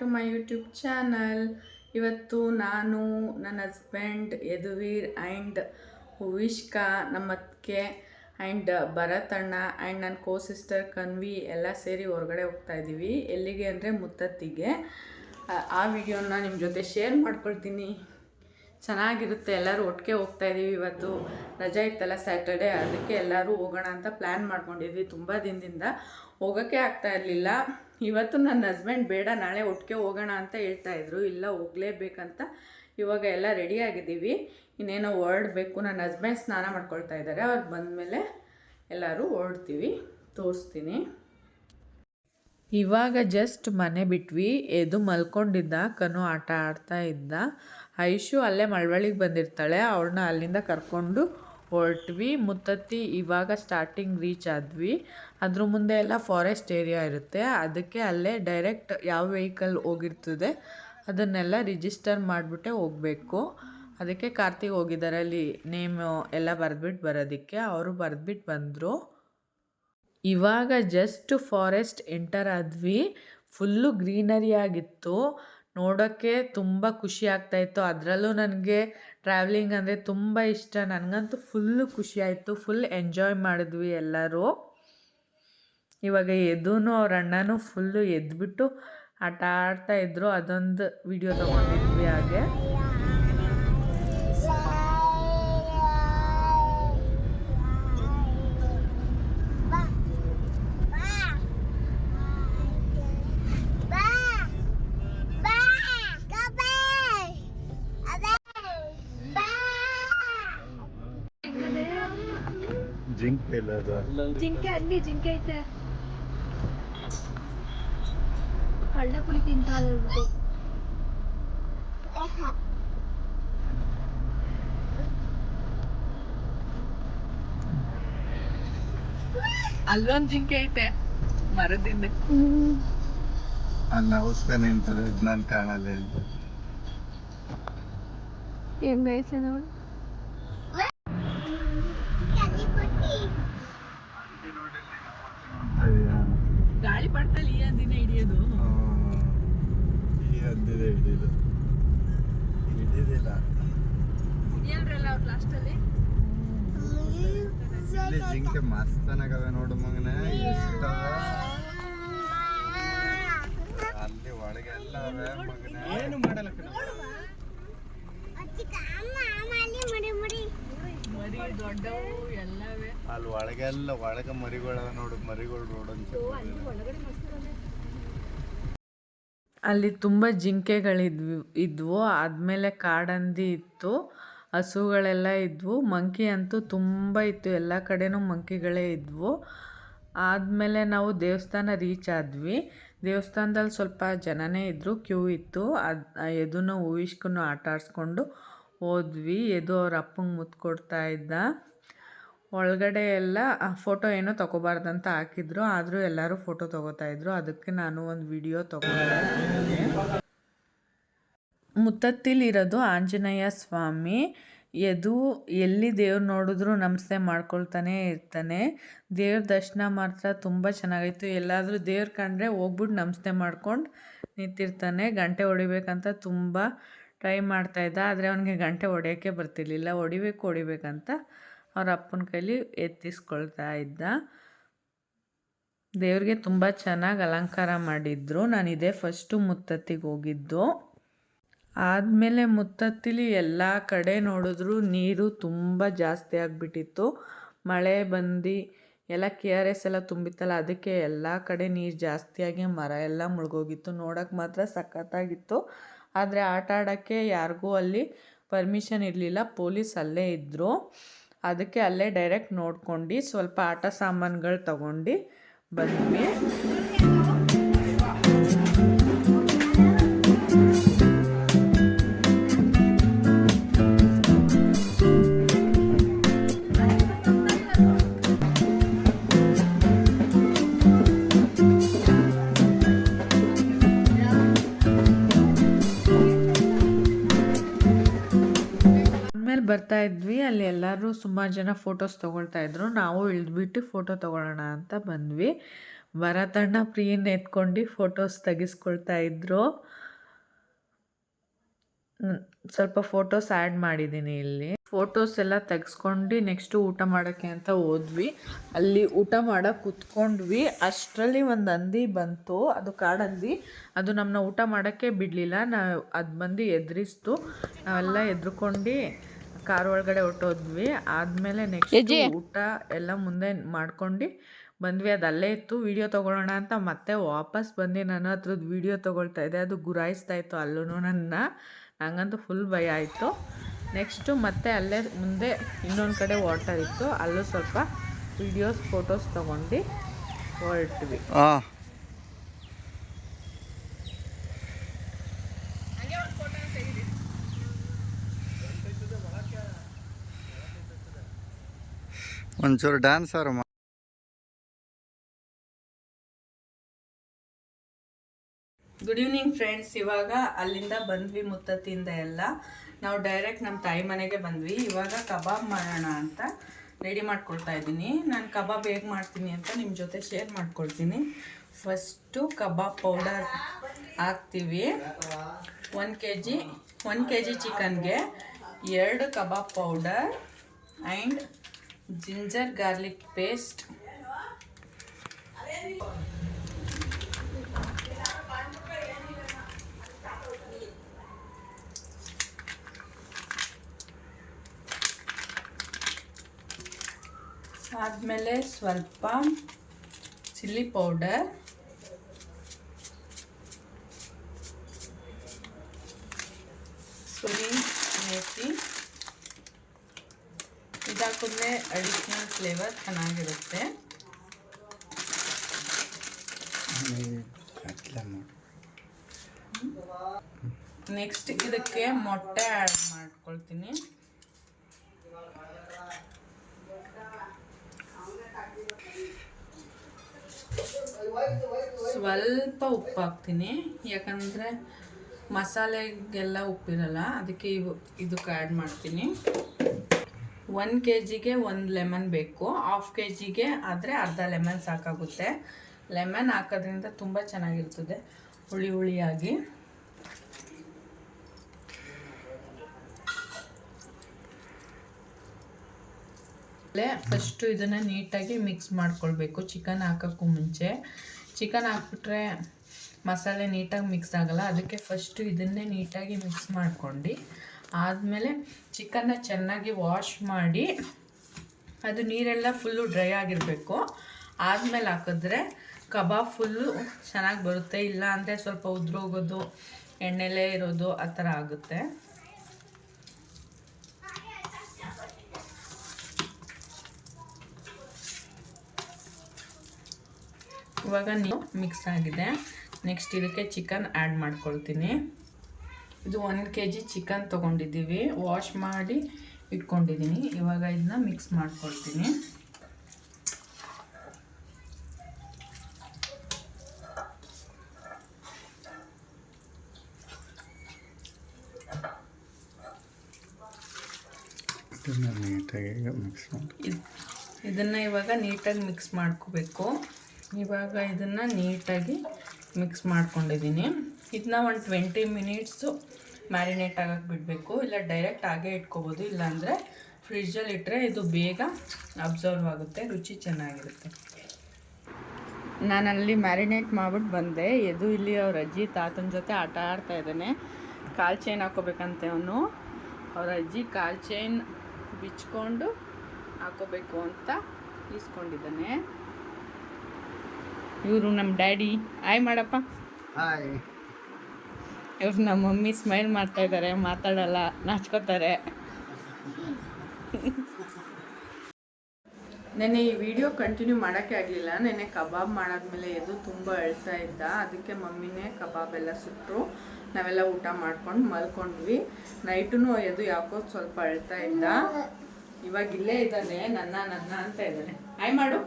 To my YouTube channel ಇವತ್ತು ನಾನು ನನ್ನ ಹಸ್ಬೆಂಡ್ ಯದುವೀರ್ ಆ್ಯಂಡ್ ಹುವಿಷ್ಕಾ ನಮ್ಮತ್ಕೆ ಆ್ಯಂಡ್ ಭರತಣ್ಣ ಆ್ಯಂಡ್ ನನ್ನ ಕೋ ಸಿಸ್ಟರ್ ಕನ್ವಿ ಎಲ್ಲ ಸೇರಿ ಹೊರಗಡೆ ಹೋಗ್ತಾ ಇದ್ದೀವಿ. ಎಲ್ಲಿಗೆ ಅಂದರೆ ಮುತ್ತತ್ತಿಗೆ. ಆ ವಿಡಿಯೋನ ನಿಮ್ಮ ಜೊತೆ ಶೇರ್ ಮಾಡ್ಕೊಳ್ತೀನಿ. ಚೆನ್ನಾಗಿರುತ್ತೆ, ಎಲ್ಲರೂ ಒಟ್ಟಿಗೆ ಹೋಗ್ತಾ ಇದ್ದೀವಿ ಇವತ್ತು. ರಜೆ ಇತ್ತಲ್ಲ ಸ್ಯಾಟರ್ಡೆ ಅದಕ್ಕೆ ಎಲ್ಲರೂ ಹೋಗೋಣ ಅಂತ ಪ್ಲ್ಯಾನ್ ಮಾಡ್ಕೊಂಡಿದ್ವಿ ತುಂಬ ದಿನದಿಂದ. ಹೋಗೋಕ್ಕೆ ಆಗ್ತಾ ಇರಲಿಲ್ಲ. ಇವತ್ತು ನನ್ನ ಹಸ್ಬೆಂಡ್ ಬೇಡ, ನಾಳೆ ಒಟ್ಟಿಗೆ ಹೋಗೋಣ ಅಂತ ಹೇಳ್ತಾ ಇದ್ರು. ಇಲ್ಲ, ಹೋಗಲೇಬೇಕಂತ ಇವಾಗ ಎಲ್ಲ ರೆಡಿ ಆಗಿದ್ದೀವಿ. ಇನ್ನೇನೋ ಹೊರಡಬೇಕು. ನನ್ನ ಹಸ್ಬೆಂಡ್ ಸ್ನಾನ ಮಾಡ್ಕೊಳ್ತಾ ಇದ್ದಾರೆ. ಅವ್ರು ಬಂದಮೇಲೆ ಎಲ್ಲರೂ ಹೊರಡ್ತೀವಿ. ತೋರಿಸ್ತೀನಿ. ಇವಾಗ ಜಸ್ಟ್ ಮನೆ ಬಿಟ್ವಿ. ಎದು ಮಲ್ಕೊಂಡಿದ್ದ. ಕನು ಆಟ ಆಡ್ತಾ ಇದ್ದ. ಐಶು ಅಲ್ಲೇ ಮಳವಳ್ಳಿಗೆ ಬಂದಿರ್ತಾಳೆ. ಅವಳನ್ನ ಅಲ್ಲಿಂದ ಕರ್ಕೊಂಡು ಹೊರಟ್ವಿ, ಮುತ್ತತ್ತಿ ಇವಾಗ ಸ್ಟಾರ್ಟಿಂಗ್ ರೀಚ್ ಆದ್ವಿ. ಅದ್ರ ಮುಂದೆ ಎಲ್ಲ ಫಾರೆಸ್ಟ್ ಏರಿಯಾ ಇರುತ್ತೆ. ಅದಕ್ಕೆ ಅಲ್ಲೇ ಡೈರೆಕ್ಟ್ ಯಾವ ವೆಹಿಕಲ್ ಹೋಗಿರ್ತದೆ, ಅದನ್ನೆಲ್ಲ ರಿಜಿಸ್ಟರ್ ಮಾಡಿಬಿಟ್ಟೆ ಹೋಗಬೇಕು. ಅದಕ್ಕೆ ಕಾರ್ತಿಕ್ ಹೋಗಿದ್ದಾರೆ. ಅಲ್ಲಿ ನೇಮ್ ಎಲ್ಲ ಬರೆದ್ಬಿಟ್ಟು ಬರೋದಕ್ಕೆ. ಅವರು ಬರೆದ್ಬಿಟ್ಟು ಬಂದರು. ಇವಾಗ ಜಸ್ಟ್ ಫಾರೆಸ್ಟ್ ಎಂಟರ್ ಆದ್ವಿ. ಫುಲ್ಲು ಗ್ರೀನರಿ ಆಗಿತ್ತು. ನೋಡೋಕ್ಕೆ ತುಂಬ ಖುಷಿ ಆಗ್ತಾಯಿತ್ತು ಅದರಲ್ಲೂ ನನಗೆ ಟ್ರಾವೆಲಿಂಗ್ ಅಂದರೆ ತುಂಬ ಇಷ್ಟ. ನನಗಂತೂ ಫುಲ್ಲು ಖುಷಿ ಆಯಿತು. ಫುಲ್ ಎಂಜಾಯ್ ಮಾಡಿದ್ವಿ ಎಲ್ಲರೂ. ಇವಾಗ ಎದ್ದೂ ಅವ್ರ ಅಣ್ಣನೂ ಫುಲ್ಲು ಎದ್ಬಿಟ್ಟು ಆಟ ಆಡ್ತಾ ಇದ್ರು. ಅದೊಂದು ವಿಡಿಯೋ ತೊಗೊಂಡಿದ್ವಿ ಹಾಗೆ. ಅದು ಜಿಂಕೆ ಅಲ್ಲಿ ಜಿಂಕೆ ಐತೆ. ಕಳ್ಳ ಕುಳಿ ತಿಂತ ಅಲ್ಲೊಂದು ಜಿಂಕೆ ಐತೆ ಮರದಿಂದ. ಅಲ್ಲ ಅವಸ್ಕ ನಿಂತರೆ ನಾನು ಕಾಣಲ್ಲ. ಹೆಂಗೈತೆ ನೋಡಿ ಹಿಡಿದಿಲ್ಲ ಲಾಸ್ಟಲ್ಲಿ ಇಲ್ಲಿ ಜಿಂಕೆ ಮಸ್ತನಾಗವೆ ನೋಡು ಮಗನೇ ಇಷ್ಟ ಅಲ್ಲಿ ಒಳಗೆ ಎಲ್ಲ ಅವೆ ಮಗನೇ. ಏನು ಮಾಡಲ್ಲ ಮರಿ ದೊಡ್ಡವು ಎಲ್ಲವೇ ಅಲ್ಲಿ ಒಳಗೆಲ್ಲ ಒಳಗೆ ಮರಿಗಳ ನೋಡು ಮರಿಗಳು ರೋಡ್ ಅಂತ ಅಲ್ಲಿ ತುಂಬ ಜಿಂಕೆಗಳಿದ್ವು, ಇದ್ವು. ಆದಮೇಲೆ ಕಾಡಂದಿ ಇತ್ತು, ಹಸುಗಳೆಲ್ಲ ಇದ್ವು. ಮಂಕಿ ಅಂತೂ ತುಂಬ ಇತ್ತು. ಎಲ್ಲ ಕಡೆನೂ ಮಂಕಿಗಳೇ ಇದ್ವು. ಆದಮೇಲೆ ನಾವು ದೇವಸ್ಥಾನ ರೀಚ್ ಆದ್ವಿ. ದೇವಸ್ಥಾನದಲ್ಲಿ ಸ್ವಲ್ಪ ಜನನೇ ಇದ್ದರು ಕ್ಯೂ ಇತ್ತು. ಅದು ಎದುನು ಊಹಿಸ್ಕೊಂಡು ಆಟ ಆಡಿಸ್ಕೊಂಡು ಹೋದ್ವಿ. ಎದು ಅವ್ರ ಅಪ್ಪಂಗೆ ಮುತ್ತು ಕೊಡ್ತಾ ಇದ್ದ. ಒಳಗಡೆ ಎಲ್ಲ ಫೋಟೋ ಏನೋ ತಗೋಬಾರ್ದಂತ ಹಾಕಿದ್ರು. ಆದರೂ ಎಲ್ಲರೂ ಫೋಟೋ ತಗೋತಾ ಇದ್ರು. ಅದಕ್ಕೆ ನಾನು ಒಂದು ವಿಡಿಯೋ ತಗೊಂಡೆ ಮುತ್ತತ್ತಿಲಿರೋದು ಆಂಜನೇಯ ಸ್ವಾಮಿ. ಎದು ಎಲ್ಲಿ ದೇವ್ರು ನೋಡಿದ್ರು ನಮಸ್ತೆ ಮಾಡ್ಕೊಳ್ತಾನೆ ಇರ್ತಾನೆ. ದೇವ್ರ ದರ್ಶನ ಮಾತ್ರ ತುಂಬ ಚೆನ್ನಾಗಿತ್ತು ಎಲ್ಲಾದರೂ ದೇವ್ರು ಕಂಡ್ರೆ ಹೋಗ್ಬಿಟ್ಟು ನಮಸ್ತೆ ಮಾಡ್ಕೊಂಡು ನಿಂತಿರ್ತಾನೆ. ಗಂಟೆ ಹೊಡಿಬೇಕಂತ ತುಂಬ ಟ್ರೈ ಮಾಡ್ತಾಯಿದ್ದ ಆದರೆ ಅವನಿಗೆ ಗಂಟೆ ಹೊಡೆಯೋಕ್ಕೆ ಬರ್ತಿರ್ಲಿಲ್ಲ. ಹೊಡಿಬೇಕು, ಹೊಡಿಬೇಕಂತ ಅವ್ರ ಅಪ್ಪನ ಕೈಲಿ ಎತ್ತಿಸ್ಕೊಳ್ತಾ ಇದ್ದ. ದೇವ್ರಿಗೆ ತುಂಬ ಚೆನ್ನಾಗಿ ಅಲಂಕಾರ ಮಾಡಿದ್ರು. ನಾನು ಇದೇ ಫಸ್ಟು ಮುತ್ತತ್ತಿಗೆ ಹೋಗಿದ್ದು. ಆದಮೇಲೆ ಮುತ್ತತ್ತಿಲಿ ಎಲ್ಲ ಕಡೆ ನೋಡಿದ್ರು ನೀರು ತುಂಬ ಜಾಸ್ತಿ ಆಗಿಬಿಟ್ಟಿತ್ತು. ಮಳೆ ಬಂದು ಎಲ್ಲ ಕೆ ಆರ್ ಎಸ್ ಎಲ್ಲ ತುಂಬಿತ್ತಲ್ಲ, ಅದಕ್ಕೆ ಎಲ್ಲ ಕಡೆ ನೀರು ಜಾಸ್ತಿಯಾಗಿ ಮರ ಎಲ್ಲ ಮುಳುಗೋಗಿತ್ತು. ನೋಡೋಕ್ಕೆ ಮಾತ್ರ ಸಖತ್ತಾಗಿತ್ತು. ಆದರೆ ಆಟ ಆಡೋಕ್ಕೆ ಯಾರಿಗೂ ಅಲ್ಲಿ ಪರ್ಮಿಷನ್ ಇರಲಿಲ್ಲ. ಪೊಲೀಸ್ ಅಲ್ಲೇ ಇದ್ದರು ಅದಕ್ಕೆ ಅಲ್ಲೇ ಡೈರೆಕ್ಟ್ ನೋಡ್ಕೊಂಡು ಸ್ವಲ್ಪ ಆಟ ಸಾಮಾನುಗಳು ತಗೊಂಡು ಬಂದ್ವಿ. ಬರ್ತಾ ಇದ್ವಿ, ಅಲ್ಲಿ ಎಲ್ಲರೂ ಸುಮಾರು ಜನ ಫೋಟೋಸ್ ತೊಗೊಳ್ತಾ ಇದ್ರು. ನಾವು ಇಳಿದ್ಬಿಟ್ಟು ಫೋಟೋ ತೊಗೊಳ್ಳೋಣ ಅಂತ ಬಂದ್ವಿ. ಭರತಣ್ಣ ಪ್ರಿಯನ್ನ ಎತ್ಕೊಂಡು ಫೋಟೋಸ್ ತೆಗಿಸ್ಕೊಳ್ತಾ ಇದ್ರು. ಸ್ವಲ್ಪ ಫೋಟೋಸ್ ಆ್ಯಡ್ ಮಾಡಿದ್ದೀನಿ ಇಲ್ಲಿ. ಫೋಟೋಸ್ ಎಲ್ಲ ತೆಗೆಸ್ಕೊಂಡು ನೆಕ್ಸ್ಟು ಊಟ ಮಾಡೋಕ್ಕೆ ಅಂತ ಹೋದ್ವಿ. ಅಲ್ಲಿ ಊಟ ಮಾಡೋಕೆ ಕೂತ್ಕೊಂಡ್ವಿ. ಅಷ್ಟರಲ್ಲಿ ಒಂದು ಹಂದಿ ಬಂತು. ಅದು ಕಾಡಂದಿ ಅದು ನಮ್ಮನ್ನ ಊಟ ಮಾಡೋಕ್ಕೆ ಬಿಡಲಿಲ್ಲ. ನಾವು ಅದು ಬಂದು ಎದುರಿಸ್ತು. ನಾವೆಲ್ಲ ಎದ್ರುಕೊಂಡು ಕಾರ್ ಒಳಗಡೆ ಹೊಟ್ಟೋದ್ವಿ ಆದಮೇಲೆ ನೆಕ್ಸ್ಟ್ ಊಟ ಎಲ್ಲ ಮುಂದೆ ಮಾಡ್ಕೊಂಡು ಬಂದ್ವಿ. ಅದಲ್ಲೇ ಅಲ್ಲೇ ಇತ್ತು. ವಿಡಿಯೋ ತೊಗೊಳ್ಳೋಣ ಅಂತ ಮತ್ತೆ ವಾಪಸ್ ಬಂದು ನಾನು ಹತ್ರದ್ದು ವಿಡಿಯೋ ತಗೊಳ್ತಾ ಇದ್ದೆ ಅದು ಗುರಾಯಿಸ್ತಾ ಇತ್ತು ಅಲ್ಲೂ ನನ್ನ. ನಂಗಂತೂ ಫುಲ್ ಭಯ ಆಯಿತು. ನೆಕ್ಸ್ಟು ಮತ್ತೆ ಅಲ್ಲೇ ಮುಂದೆ ಇನ್ನೊಂದು ಕಡೆ ವಾಟರ್ ಇತ್ತು. ಅಲ್ಲೂ ಸ್ವಲ್ಪ ವಿಡಿಯೋಸ್ ಫೋಟೋಸ್ ತೊಗೊಂಡು ಹೊರಟ್ವಿ. ಒಂಚೂರು ಡ್ಯಾನ್ಸ್ ಅವರು ಗುಡ್ ಈವ್ನಿಂಗ್ ಫ್ರೆಂಡ್ಸ್ ಇವಾಗ ಅಲ್ಲಿಂದ ಬಂದ್ವಿ ಮುತ್ತತ್ತಿಂದ ಎಲ್ಲ. ನಾವು ಡೈರೆಕ್ಟ್ ನಮ್ಮ ತಾಯಿ ಮನೆಗೆ ಬಂದ್ವಿ. ಇವಾಗ ಕಬಾಬ್ ಮಾಡೋಣ ಅಂತ ರೆಡಿ ಮಾಡ್ಕೊಳ್ತಾ ಇದ್ದೀನಿ. ನಾನು ಕಬಾಬ್ ಹೇಗೆ ಮಾಡ್ತೀನಿ ಅಂತ ನಿಮ್ಮ ಜೊತೆ ಶೇರ್ ಮಾಡ್ಕೊಳ್ತೀನಿ. ಫಸ್ಟು ಕಬಾಬ್ ಪೌಡರ್ ಹಾಕ್ತೀವಿ. One K G one K G ಚಿಕನ್ಗೆ ಎರಡು kebab powder and ginger garlic paste ಆದಮೇಲೆ ಸ್ವಲ್ಪ ಚಿಲ್ಲಿ ಪೌಡರ್ ಫ್ಲೇವರ್ ಚೆನ್ನಾಗಿರುತ್ತೆ. ನೆಕ್ಸ್ಟ್ ಇದಕ್ಕೆ ಮೊಟ್ಟೆ ಆ್ಯಡ್ ಮಾಡ್ಕೊಳ್ತೀನಿ. ಸ್ವಲ್ಪ ಉಪ್ಪು ಹಾಕ್ತೀನಿ. ಯಾಕಂದರೆ ಮಸಾಲೆಗೆಲ್ಲ ಉಪ್ಪಿರಲ್ಲ ಅದಕ್ಕೆ ಇವು ಇದಕ್ಕೆ ಆ್ಯಡ್ ಮಾಡ್ತೀನಿ. ಒನ್ ಕೆ ಜಿಗೆ ಒಂದು ಲೆಮನ್ ಬೇಕು. ಹಾಫ್ ಕೆ ಜಿಗೆ ಆದರೆ ಅರ್ಧ ಲೆಮನ್ ಸಾಕಾಗುತ್ತೆ. ಲೆಮನ್ ಹಾಕೋದ್ರಿಂದ ತುಂಬ ಚೆನ್ನಾಗಿರ್ತದೆ, ಹುಳಿ ಹುಳಿಯಾಗಿ. ಫಸ್ಟು ಇದನ್ನು ನೀಟಾಗಿ ಮಿಕ್ಸ್ ಮಾಡ್ಕೊಳ್ಬೇಕು. ಚಿಕನ್ ಹಾಕೋಕ್ಕೂ ಮುಂಚೆ. ಚಿಕನ್ ಹಾಕ್ಬಿಟ್ರೆ ಮಸಾಲೆ ನೀಟಾಗಿ ಮಿಕ್ಸ್ ಆಗಲ್ಲ. ಅದಕ್ಕೆ ಫಸ್ಟು ಇದನ್ನೇ ನೀಟಾಗಿ ಮಿಕ್ಸ್ ಮಾಡ್ಕೊಂಡು ಆದಮೇಲೆ ಚಿಕನ್ನ ಚೆನ್ನಾಗಿ ವಾಶ್ ಮಾಡಿ ಅದು ನೀರೆಲ್ಲ ಫುಲ್ಲು ಡ್ರೈ ಆಗಿರಬೇಕು. ಆದಮೇಲೆ ಹಾಕಿದ್ರೆ ಕಬಾಬ್ ಫುಲ್ಲು ಚೆನ್ನಾಗಿ ಬರುತ್ತೆ. ಇಲ್ಲ ಅಂದರೆ ಸ್ವಲ್ಪ ಉದ್ರೋಗೋದು, ಎಣ್ಣೆಲೇ ಇರೋದು ಆ ಥರ ಆಗುತ್ತೆ. ಇವಾಗ ನೀವು ಮಿಕ್ಸ್ ಆಗಿದೆ. ನೆಕ್ಸ್ಟ್ ಇದಕ್ಕೆ ಚಿಕನ್ ಆ್ಯಡ್ ಮಾಡ್ಕೊಳ್ತೀನಿ. ಇದು ಒನ್ ಕೆ ಜಿ ಚಿಕನ್ ತೊಗೊಂಡಿದ್ದೀವಿ. ವಾಶ್ ಮಾಡಿ ಇಟ್ಕೊಂಡಿದ್ದೀನಿ. ಇವಾಗ ಇದನ್ನ ಮಿಕ್ಸ್ ಮಾಡ್ಕೊಳ್ತೀನಿ. ಇದನ್ನು ಇವಾಗ ನೀಟಾಗಿ ಮಿಕ್ಸ್ ಮಾಡ್ಕೋಬೇಕು. ಇವಾಗ ಇದನ್ನು ನೀಟಾಗಿ ಮಿಕ್ಸ್ ಮಾಡ್ಕೊಂಡಿದ್ದೀನಿ. ಇದನ್ನ ಒಂದು ಟ್ವೆಂಟಿ ಮಿನಿಟ್ಸು ಮ್ಯಾರಿನೇಟ್ ಆಗಕ್ಕೆ ಬಿಡಬೇಕು. ಇಲ್ಲ ಡೈರೆಕ್ಟ್ ಹಾಗೆ ಇಟ್ಕೋಬೋದು. ಇಲ್ಲಾಂದರೆ ಫ್ರಿಜ್ಜಲ್ಲಿ ಇಟ್ಟರೆ ಇದು ಬೇಗ ಅಬ್ಸರ್ವ್ ಆಗುತ್ತೆ ರುಚಿ ಚೆನ್ನಾಗಿರುತ್ತೆ. ನಾನು ಅಲ್ಲಿ ಮ್ಯಾರಿನೇಟ್ ಮಾಡ್ಬಿಟ್ಟು ಬಂದೆ. ಎದು ಇಲ್ಲಿ ಅವ್ರ ಅಜ್ಜಿ ತಾತನ ಜೊತೆ ಆಟ ಆಡ್ತಾ ಇದ್ದಾನೆ ಕಾಲು ಚೈನ್ ಹಾಕೋಬೇಕಂತೆ ಅವನು. ಅವ್ರ ಅಜ್ಜಿ ಕಾಲು ಚೈನ್ ಬಿಚ್ಕೊಂಡು ಹಾಕೋಬೇಕು ಅಂತ ಇಸ್ಕೊಂಡಿದ್ದಾನೆ ಇವರು ನಮ್ಮ ಡ್ಯಾಡಿ. ಆಯ್ ಮಾಡಪ್ಪ ಹಾಯ್ ಇವ್ರು ನಮ್ಮ ಮಮ್ಮಿ ಸ್ಮೈಲ್ ಮಾಡ್ತಾ ಇದ್ದಾರೆ ಮಾತಾಡಲ್ಲ ನಾಚ್ಕೋತಾರೆ. ನೆನ್ನೆ ಈ ವಿಡಿಯೋ ಕಂಟಿನ್ಯೂ ಮಾಡೋಕ್ಕೆ ಆಗಲಿಲ್ಲ. ನೆನ್ನೆ ಕಬಾಬ್ ಮಾಡಾದ್ಮೇಲೆ ಎದು ತುಂಬ ಅಳ್ತಾ ಇದ್ದ. ಅದಕ್ಕೆ ಮಮ್ಮಿನೇ ಕಬಾಬ್ ಎಲ್ಲ ಸುಟ್ಟರು ನಾವೆಲ್ಲ ಊಟ ಮಾಡ್ಕೊಂಡು ಮಲ್ಕೊಂಡ್ವಿ. ನೈಟೂ ಎದು ಯಾಕೋ ಸ್ವಲ್ಪ ಅಳ್ತಾ ಇದ್ದ. ಇವಾಗ ಇಲ್ಲೇ ಇದ್ದಾನೆ ನನ್ನ ನನ್ನ ಅಂತ ಇದ್ದಾನೆ. ಆಯ್ ಮಾಡು.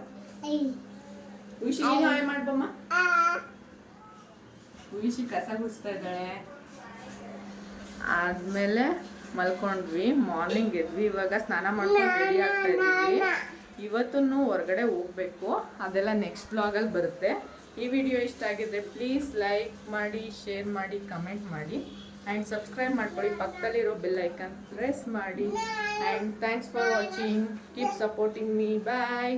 ಆಯ್ ಮಾಡ್ಬಮ್ಮ. ಉಯಿಸಿ ಕಸ ಗುಡಿಸ್ತಾ ಇದ್ದಾಳೆ. ಆದ್ಮೇಲೆ ಮಲ್ಕೊಂಡ್ವಿ. ಮಾರ್ನಿಂಗ್ ಎದ್ವಿ. ಇವಾಗ ಸ್ನಾನ ಮಾಡ್ಕೊಂಡು ರೆಡಿ ಆಗ್ತಾ ಇದ್ದೀವಿ. ಇವತ್ತೂ ಹೊರಗಡೆ ಹೋಗಬೇಕು. ಅದೆಲ್ಲ ನೆಕ್ಸ್ಟ್ ಬ್ಲಾಗಲ್ಲಿ ಬರುತ್ತೆ. ಈ ವಿಡಿಯೋ ಇಷ್ಟ ಆಗಿದ್ರೆ ಪ್ಲೀಸ್ ಲೈಕ್ ಮಾಡಿ ಶೇರ್ ಮಾಡಿ ಕಮೆಂಟ್ ಮಾಡಿ. ಆ್ಯಂಡ್ ಸಬ್ಸ್ಕ್ರೈಬ್ ಮಾಡ್ಕೊಳ್ಳಿ. ಪಕ್ಕದಲ್ಲಿರೋ ಬೆಲ್ ಐಕನ್ ಪ್ರೆಸ್ ಮಾಡಿ. And thanks for watching keep supporting me bye